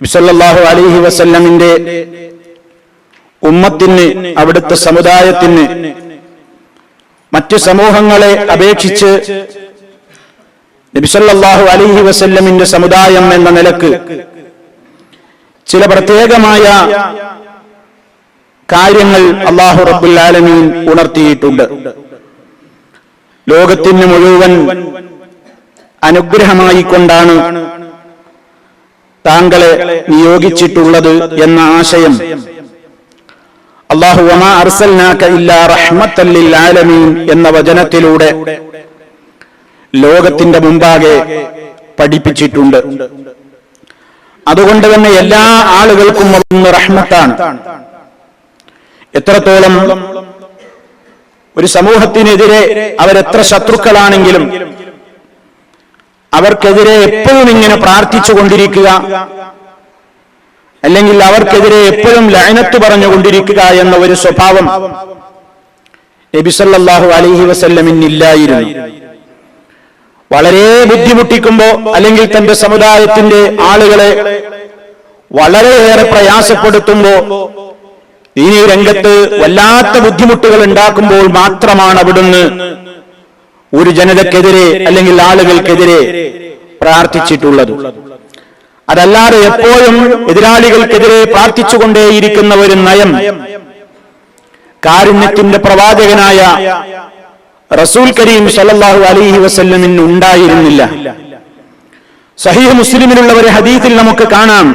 വിസല്ലാഹു അലിഹി വസല്ലമിന്റെ ഉമ്മത്തിന് അവിടുത്തെ സമുദായത്തിന് മറ്റു സമൂഹങ്ങളെ അപേക്ഷിച്ച് നബിസല്ലാഹു അലിഹി വസല്ലമിന്റെ സമുദായം എന്ന നിലയ്ക്ക് ചില പ്രത്യേകമായ കാര്യങ്ങൾ അള്ളാഹു റബ്ബുൽ ആലമീൻ ഉണർത്തിയിട്ടുണ്ട്. ലോകത്തിന് മുഴുവൻ അനുഗ്രഹമായി കൊണ്ടാണ് താങ്കളെ നിയോഗിച്ചിട്ടുള്ളത് എന്ന ആശയം. അള്ളാഹു എന്ന വചനത്തിലൂടെ ലോകത്തിന്റെ മുമ്പാകെ പഠിപ്പിച്ചിട്ടുണ്ട്. അതുകൊണ്ട് തന്നെ എല്ലാ ആളുകൾക്കും ഒന്ന് റഹ്മത്താണ്. എത്രത്തോളം ഒരു സമൂഹത്തിനെതിരെ അവരെത്ര ശത്രുക്കളാണെങ്കിലും അവർക്കെതിരെ എപ്പോഴും ഇങ്ങനെ പ്രാർത്ഥിച്ചു കൊണ്ടിരിക്കുക. അല്ലെങ്കിൽ അവർക്കെതിരെ എപ്പോഴും ലയനത്ത് പറഞ്ഞുകൊണ്ടിരിക്കുക എന്ന ഒരു സ്വഭാവം നബിസല്ലാഹു അലൈഹി വസല്ലമിന്നില്ലായിരുന്നു വളരെ ബുദ്ധിമുട്ടിക്കുമ്പോ അല്ലെങ്കിൽ തന്റെ സമുദായത്തിന്റെ ആളുകളെ വളരെയേറെ പ്രയാസപ്പെടുത്തുമ്പോ ഈ രംഗത്ത് വല്ലാത്ത ബുദ്ധിമുട്ടുകൾ ഉണ്ടാക്കുമ്പോൾ മാത്രമാണ് അവിടുന്ന് ഒരു ജനതക്കെതിരെ അല്ലെങ്കിൽ ആളുകൾക്കെതിരെ പ്രാർത്ഥിച്ചിട്ടുള്ളത്. അതല്ലാതെ എപ്പോഴും എതിരാളികൾക്കെതിരെ പ്രാർത്ഥിച്ചുകൊണ്ടേയിരിക്കുന്ന ഒരു നയം. കാരുണ്യത്തിന്റെ പ്രവാചകനായ റസൂൽ കരീം സല്ലല്ലാഹു അലൈഹി വസല്ലമിന് ഉണ്ടായിരുന്നില്ല. സഹീഹ് മുസ്ലിമിലുള്ള ഒരു ഹദീസിൽ നമുക്ക് കാണാം.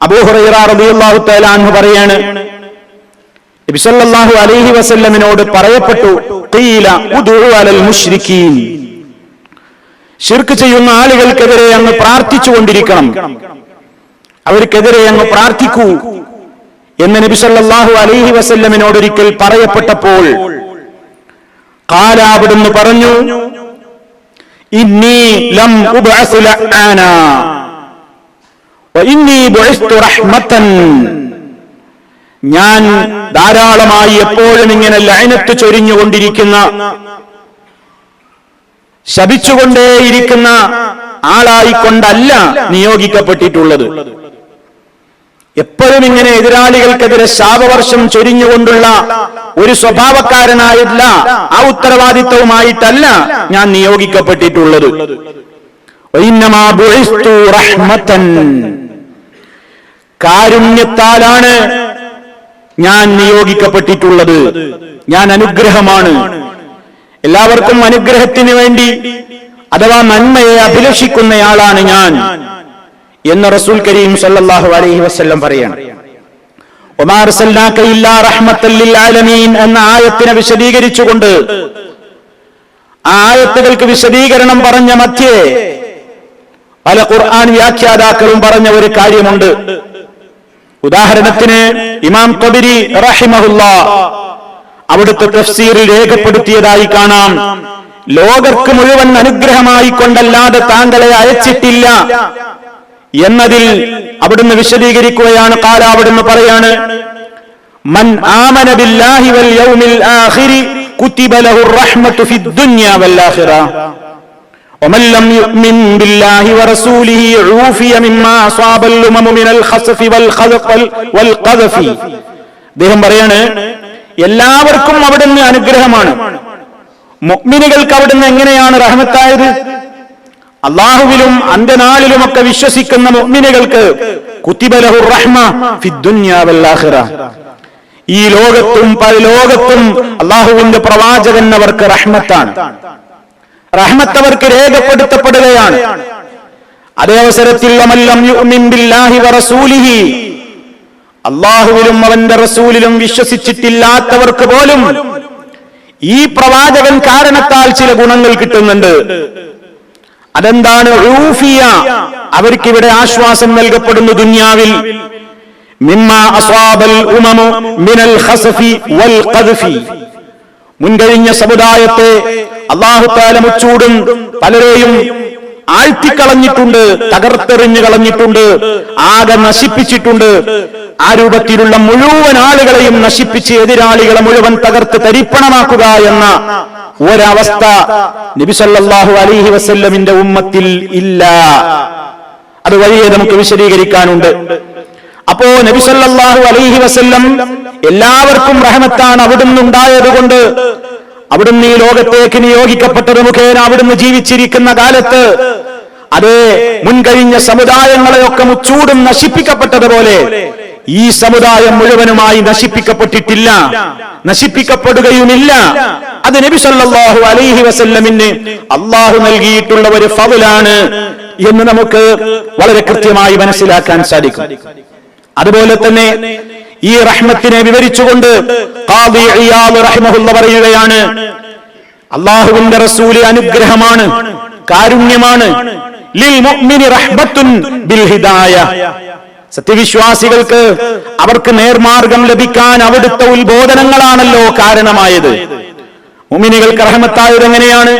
അബൂഹുറൈറ റളിയല്ലാഹു തആല അൻഹു പറയാണ് നബി സല്ലല്ലാഹു അലൈഹി വസല്ലമിനോട് പറയപ്പെട്ടു ഷിർക്ക് ചെയ്യുന്ന ആളുകൾക്കെതിരെ അങ്ങ് പ്രാർത്ഥിച്ചു കൊണ്ടിരിക്കണം. അവർക്കെതിരെ അങ്ങ് പ്രാർത്ഥിക്കൂ എന്ന് നബി സല്ലല്ലാഹു അലൈഹി വസല്ലമിനോട് ഒരിക്കൽ പറയപ്പെട്ടപ്പോൾ കാലാവിടുന്ന് പറഞ്ഞു ഇന്നി ലം ഉബ്അസ് ലഅന വഇന്നി ബുഇസ്തു റഹ്മതൻ ഞാൻ ധാരാളമായി എപ്പോഴും ഇങ്ങനെ ലൈനത്ത് ചൊരിഞ്ഞുകൊണ്ടിരിക്കുന്ന ശപിച്ചുകൊണ്ടേയിരിക്കുന്ന ആളായിക്കൊണ്ടല്ല നിയോഗിക്കപ്പെട്ടിട്ടുള്ളത് എപ്പോഴും ഇങ്ങനെ എതിരാളികൾക്കെതിരെ ശാപവർഷം ചൊരിഞ്ഞുകൊണ്ടുള്ള ഒരു സ്വഭാവക്കാരനായില്ല ആ ഉത്തരവാദിത്വവുമായിട്ടല്ല ഞാൻ നിയോഗിക്കപ്പെട്ടിട്ടുള്ളത്. കാരുണ്യത്താലാണ് ഞാൻ നിയോഗിക്കപ്പെട്ടിട്ടുള്ളത്. ഞാൻ അനുഗ്രഹമാണ്. എല്ലാവർക്കും അനുഗ്രഹത്തിന് വേണ്ടി അഥവാ നന്മയെ അഭിലഷിക്കുന്നയാളാണ് ഞാൻ എന്ന് റസൂൽ കരീം സല്ലാഹു അലൈഹി വസല്ലം പറയാണ്. എന്ന ആയത്തിനെ വിശദീകരിച്ചുകൊണ്ട് ആയത്തുകൾക്ക് വിശദീകരണം പറഞ്ഞ മധ്യേ പല ഖുർആൻ വ്യാഖ്യാതാക്കളും പറഞ്ഞ ഒരു കാര്യമുണ്ട്. ഉദാഹരണത്തിന് ഇമാം കബിരി റഹിമഹുല്ല അവിടുത്തെ തഫ്സീറിൽ രേഖപ്പെടുത്തിയതായി കാണാം. ലോകർക്ക് മുഴുവൻ അനുഗ്രഹമായി കൊണ്ടല്ലാതെ താങ്കളെ അയച്ചിട്ടില്ല എന്നതിൽ അവിടുന്ന് വിശദീകരിക്കുകയാണ്. കാല അവിടുന്ന് പറയാണ് മൻ ആമന ബില്ലാഹി വൽ യൗമിൽ ആഖിരി കുതിബ ലഹു റഹ്മത്തു ഫിദ് ദുനിയ വൽ ആഖിറ. ومن لم يؤمن بالله ورسوله عوفي مما أصاب الأمم من الخسف والخذف والقذف അദ്ദേഹം പറയാണ് എല്ലാവർക്കും അവിടുന്ന് അനുഗ്രഹമാണ് മുഅ്മിനുകൾക്ക് അവിടുന്ന് എങ്ങനെയാണ് റഹ്മത്തായത് അള്ളാഹുവിലും അന്ത്യനാളിലുമൊക്കെ വിശ്വസിക്കുന്ന മുഅ്മിനുകൾക്ക് കുത്തിബലഹുർ റഹ്മ ഫിദ്ദുന്യാ വൽ ആഖിറ ഈ ലോകത്തും പരലോകത്തും അള്ളാഹുവിന്റെ പ്രവാചകൻ അവർക്ക് റഹ്മത്താണ് റഹ്മത്ത് അവർക്ക് രേഖപ്പെടുത്തപ്പെടുകയാണ്. അതേ അവസരത്തിൽ അള്ളാഹുവിലും അവന്റെ റസൂലിലും വിശ്വസിച്ചിട്ടില്ലാത്തവർക്ക് പോലും ഈ പ്രവാചകൻ കാരണത്താൽ ചില ഗുണങ്ങൾ കിട്ടുന്നുണ്ട്. അതെന്താണ്? റൂഫിയ. അവർക്കിവിടെ ആശ്വാസം നൽകപ്പെടുന്നു ദുന്യാവിൽ. മുൻകഴിഞ്ഞ സമുദായത്തെ അള്ളാഹുത്താല മുച്ചൂടും പലരെയും ആഴ്ത്തിക്കളഞ്ഞിട്ടുണ്ട് തകർത്തെറിഞ്ഞു കളഞ്ഞിട്ടുണ്ട് ആകെ നശിപ്പിച്ചിട്ടുണ്ട്. ആ രൂപത്തിലുള്ള മുഴുവൻ ആളുകളെയും നശിപ്പിച്ച് എതിരാളികളെ മുഴുവൻ തകർത്ത് തരിപ്പണമാക്കുക എന്ന ഒരവസ്ഥ നബിസല്ലാഹു അലൈഹി വസല്ലമിന്റെ ഉമ്മത്തിൽ ഇല്ല. അത് വഴിയെ നമുക്ക് വിശദീകരിക്കാനുണ്ട്. അപ്പോ നബിസല്ലാഹു അലൈഹി വസല്ലം എല്ലാവർക്കും റഹമത്താണ് അവിടുന്ന് ഉണ്ടായതുകൊണ്ട് അവിടുന്ന് ഈ ലോകത്തേക്ക് നിയോഗിക്കപ്പെട്ടത് മുഖേന അവിടുന്ന് ജീവിച്ചിരിക്കുന്ന കാലത്ത് അതേ മുൻകഴിഞ്ഞ സമുദായങ്ങളെയൊക്കെ മുച്ചൂടും നശിപ്പിക്കപ്പെട്ടതുപോലെ ഈ സമുദായം മുഴുവനുമായി നശിപ്പിക്കപ്പെട്ടിട്ടില്ല. നശിപ്പിക്കപ്പെടുകയുമില്ല. അത് നബി സല്ലല്ലാഹു അലൈഹി വസല്ലമിന് അള്ളാഹു നൽകിയിട്ടുള്ള ഒരു ഫവലാണ് എന്ന് നമുക്ക് വളരെ കൃത്യമായി മനസ്സിലാക്കാൻ സാധിക്കും. അതുപോലെ തന്നെ ഈ റഹ്മത്തിനെ വിവരിച്ചുകൊണ്ട് പറയുകയാണ് അള്ളാഹുവിന്റെ റസൂൽ അനുഗ്രഹമാണ് കാരുണ്യമാണ് സത്യവിശ്വാസികൾക്ക് അവർക്ക് നേർമാർഗം ലഭിക്കാൻ അവിടുത്തെ ഉത്ബോധനങ്ങളാണല്ലോ കാരണമായത്. മുമിനികൾക്ക് റഹമത്തായത് എങ്ങനെയാണ്?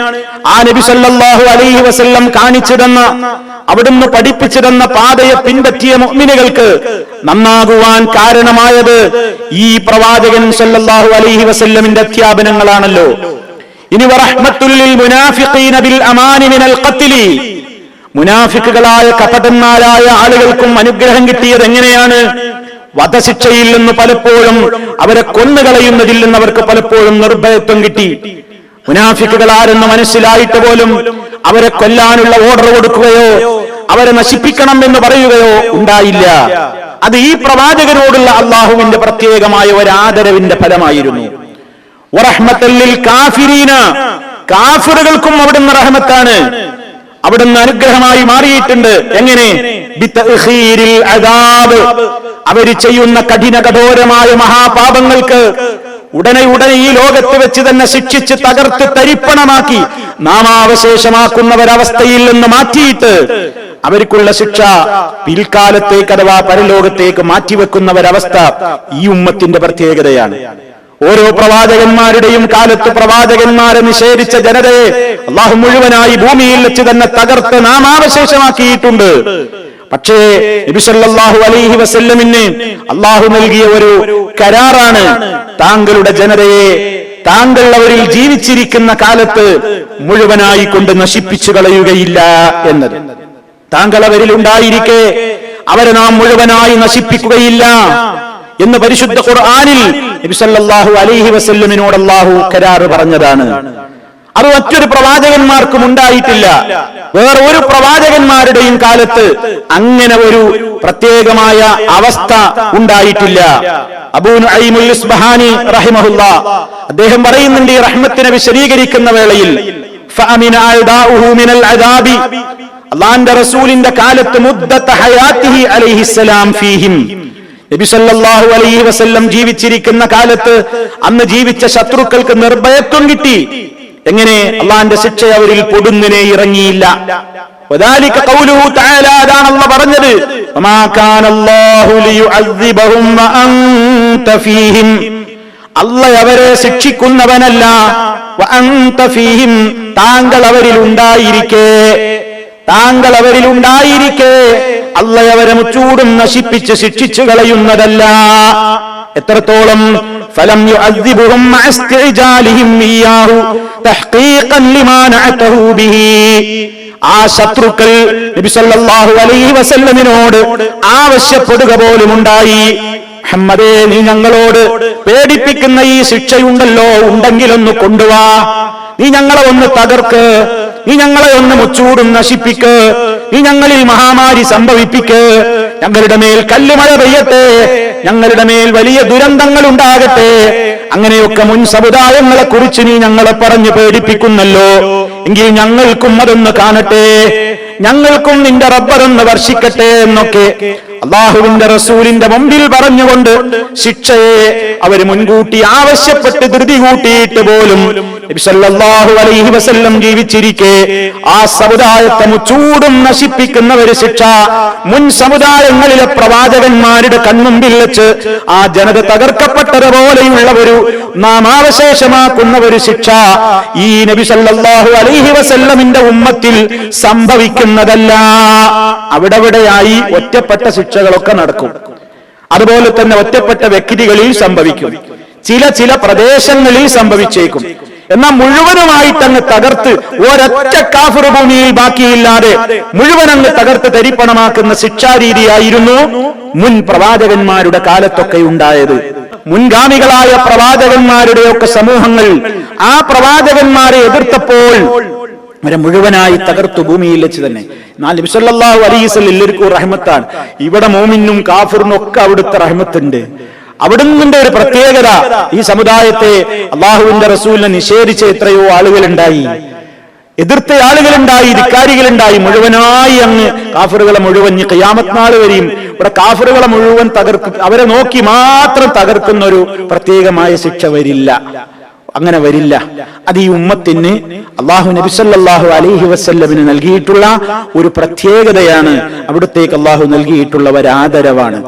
ആ നബി സല്ലാഹു അലൈഹി വസല്ലം കാണിച്ചു തന്ന അവിടുന്ന് പഠിപ്പിച്ചു തന്ന പാതയെ പിൻപറ്റിയ മുഅ്മിനുകൾക്ക് നന്നാകുവാൻ കാരണമായത് ഈ പ്രവാചകൻ സല്ലല്ലാഹു അലൈഹി വസല്ലമിന്റെ അധ്യാപനങ്ങളാണല്ലോ. ഇനി മുനാഫിക്കുകളായ കപടന്മാരായ ആളുകൾക്കും അനുഗ്രഹം കിട്ടിയത് എങ്ങനെയാണ്? വധശിക്ഷയിൽ നിന്ന് പലപ്പോഴും അവരെ കൊന്നുകളയുന്നതിൽ നിന്ന് അവർക്ക് പലപ്പോഴും നിർഭയത്വം കിട്ടി. മുനാഫിക്കുകൾ ആരെന്ന് മനസ്സിലായിട്ട് പോലും അവരെ കൊല്ലാനുള്ള ഓർഡർ കൊടുക്കുകയോ അവരെ നശിപ്പിക്കണം എന്ന് പറയുകയോ ഉണ്ടായില്ല. അത് ഈ പ്രവാചകനോടുള്ള അള്ളാഹുവിന്റെ പ്രത്യേകമായ ഒരു ആദരവിന്റെ ഫലമായിരുന്നു. കാഫിരീന കാഫിറുകൾക്കും അവിടുന്ന് റഹമത്താണ്. അവിടുന്ന് അനുഗ്രഹമായി മാറിയിട്ടുണ്ട്. എങ്ങനെ? അവർ ചെയ്യുന്ന കഠിന കഠോരമായ മഹാപാപങ്ങൾക്ക് ഉടനെ ഉടനെ ഈ ലോകത്ത് വെച്ച് തന്നെ ശിക്ഷിച്ച് തകർത്ത് തരിപ്പണമാക്കി നാമാവശേഷമാക്കുന്നവരവസ്ഥയിൽ നിന്ന് മാറ്റിയിട്ട് അവർക്കുള്ള ശിക്ഷ പിൽക്കാലത്തേക്ക് അഥവാ പരലോകത്തേക്ക് മാറ്റിവെക്കുന്നവരവസ്ഥ ഈ ഉമ്മത്തിന്റെ പ്രത്യേകതയാണ്. ഓരോ പ്രവാചകന്മാരുടെയും കാലത്ത് പ്രവാചകന്മാരെ നിഷേധിച്ച ജനതയെ അള്ളാഹു മുഴുവനായി ഭൂമിയിൽ വെച്ച് തന്നെ തകർത്ത് നാമാവശേഷമാക്കിയിട്ടുണ്ട് പക്ഷേ നബിസല്ലാഹു അലൈഹി വസല്ലമിന് അള്ളാഹു നൽകിയ ഒരു കരാറാണ് താങ്കളുടെ ജനതയെ താങ്കൾ അവരിൽ ജീവിച്ചിരിക്കുന്ന കാലത്ത് മുഴുവനായി കൊണ്ട് നശിപ്പിച്ചു കളയുകയില്ല എന്നത്. താങ്കൾ അവരിൽ ഉണ്ടായിരിക്കെ അവരെ നാം മുഴുവനായി നശിപ്പിക്കുകയില്ല എന്ന് പരിശുദ്ധ ഖുർആാനിൽ നബിസല്ലാഹു അലൈഹി വസല്ലമിനോട് കരാറ് പറഞ്ഞതാണ്. അത് മറ്റൊരു പ്രവാചകന്മാർക്കും ഉണ്ടായിട്ടില്ല. വേറെ ഒരു പ്രവാചകന്മാരുടെയും കാലത്ത് അങ്ങനെ ഒരു പ്രത്യേകമായ അവസ്ഥ ഉണ്ടായിട്ടില്ല. അബൂ നുഐമുൽ ഇസ്ബഹാനി റഹിമഹുല്ല. അദ്ദേഹം പറയുന്നുണ്ട് ഈ റഹ്മത്തിനെ വിശദീകരിക്കുന്ന വേളയിൽ അള്ളാന്റെ റസൂലിന്റെ കാലത്ത് മുദ്ദത്ത ഹയാത്തിഹി അലൈഹിസ്സലാം ഫീഹിം. നബി സല്ലല്ലാഹു അലൈഹി വസല്ലം ജീവിച്ചിരിക്കുന്ന കാലത്ത് അന്ന് ജീവിച്ച ശത്രുക്കൾക്ക് നിർഭയത്വം കിട്ടി. എങ്ങനെ അള്ളാന്റെ ശിക്ഷ അവരിൽ പൊടുന്നിനെ ഇറങ്ങിയില്ല. അതാണല്ല പറഞ്ഞത്. അല്ല അവരെ ശിക്ഷിക്കുന്നവനല്ല. താങ്കൾ അവരിൽ ഉണ്ടായിരിക്കേ. താങ്കൾ അവരിൽ ഉണ്ടായിരിക്കേ. അല്ല അവരെ മുച്ചൂടും നശിപ്പിച്ച് ശിക്ഷിച്ചു കളയുന്നതല്ല. എത്രത്തോളം? ഫലം ആ ശത്രുക്കൾ സല്ലല്ലാഹു അലൈഹി വസല്ലമിനോട് ആവശ്യപ്പെടുക പോലും ഉണ്ടായി. മുഹമ്മദേ നീ ഞങ്ങളോട് പേടിപ്പിക്കുന്ന ഈ ശിക്ഷയുണ്ടല്ലോ ഉണ്ടെങ്കിലൊന്ന് കൊണ്ടുവാ. നീ ഞങ്ങളെ ഒന്ന് തകർക്ക് നീ ഞങ്ങളെ ഒന്ന് മുച്ചൂടും നശിപ്പിക്ക് നീ ഞങ്ങളിൽ മഹാമാരി സംഭവിപ്പിക്ക്. ഞങ്ങളുടെ മേൽ കല്ലുമഴ പെയ്യട്ടെ ഞങ്ങളുടെ മേൽ വലിയ ദുരന്തങ്ങൾ ഉണ്ടാകട്ടെ. അങ്ങനെയൊക്കെ മുൻ സമുദായങ്ങളെ കുറിച്ച് നീ ഞങ്ങളെ പറഞ്ഞു പേടിപ്പിക്കുന്നല്ലോ. എങ്കിൽ ഞങ്ങൾക്കും അതൊന്ന് കാണട്ടെ. ഞങ്ങൾക്കും നിന്റെ റബ്ബറൊന്ന് വർഷിക്കട്ടെ എന്നൊക്കെ അള്ളാഹുവിന്റെ റസൂലിന്റെ മുമ്പിൽ പറഞ്ഞുകൊണ്ട് ശിക്ഷയെ അവർ മുൻകൂട്ടി ആവശ്യപ്പെട്ട് ധൃതി കൂട്ടിയിട്ട് പോലും അലൈഹി വസല്ലം ജീവിച്ചിരിക്കെ ആ സമുദായത്തെ ചൂടും നശിപ്പിക്കുന്ന ഒരു ശിക്ഷ മുൻ സമുദായങ്ങളിലെ പ്രവാചകന്മാരുടെ കൺമുമ്പിൽ വെച്ച് ആ ജനത തകർക്കപ്പെട്ടതുപോലെയുള്ള ഒരു നാമാവശേഷമാക്കുന്ന ഒരു ശിക്ഷ ഈ നബി സല്ലാഹു അലൈഹി വസല്ലമിന്റെ ഉമ്മത്തിൽ സംഭവിക്കുന്നതല്ല. അവിടെവിടെയായി ഒറ്റപ്പെട്ട ശിക്ഷകളൊക്കെ നടക്കും. അതുപോലെ തന്നെ ഒറ്റപ്പെട്ട വ്യക്തികളിൽ സംഭവിക്കും. ചില ചില പ്രദേശങ്ങളിൽ സംഭവിച്ചേക്കും. എന്നാൽ മുഴുവനുമായിട്ട് അങ്ങ് തകർത്ത് ഒരൊറ്റ കാഫർ ഭൂമിയിൽ ബാക്കിയില്ലാതെ മുഴുവൻ അങ്ങ് തകർത്ത് തരിപ്പണമാക്കുന്ന ശിക്ഷാരീതിയായിരുന്നു മുൻ പ്രവാചകന്മാരുടെ കാലത്തൊക്കെ ഉണ്ടായത്. മുൻഗാമികളായ പ്രവാചകന്മാരുടെയൊക്കെ സമൂഹങ്ങൾ ആ പ്രവാചകന്മാരെ എതിർത്തപ്പോൾ അവരെ മുഴുവനായി തകർത്തു ഭൂമിയിൽ വെച്ച് തന്നെ. എന്നാൽ നബിസല്ലാഹു അലൈസ് റഹ്മത്താണ്. ഇവിടെ മോമിനും കാഫിറിനും ഒക്കെ അവിടുത്തെ റഹ്മത്തുണ്ട്. അവിടുന്നിന്റെ ഒരു പ്രത്യേകത. ഈ സമുദായത്തെ അള്ളാഹുവിന്റെ റസൂലിനെ നിഷേധിച്ച എത്രയോ ആളുകളുണ്ടായി. എതിർത്ത ആളുകളുണ്ടായി ധിക്കാരികളുണ്ടായി മുഴുവനായി അങ്ങ് കാഫറുകളെ മുഴുവൻ ഈ ഖിയാമത്ത് നാൾ വരെയും. ഇവിടെ കാഫറുകളെ മുഴുവൻ തകർക്കും അവരെ നോക്കി മാത്രം തകർക്കുന്ന ഒരു പ്രത്യേകമായ ശിക്ഷ വരില്ല. അങ്ങനെ വരില്ല. അത് ഈ ഉമ്മത്തിന് അള്ളാഹു നബിസല്ലാഹു അലഹി വസ്ല്ലമിന് നൽകിയിട്ടുള്ള ഒരു പ്രത്യേകതയാണ് അവിടത്തേക്ക് അള്ളാഹു നൽകിയിട്ടുള്ള ഒരു ആദരവാണ്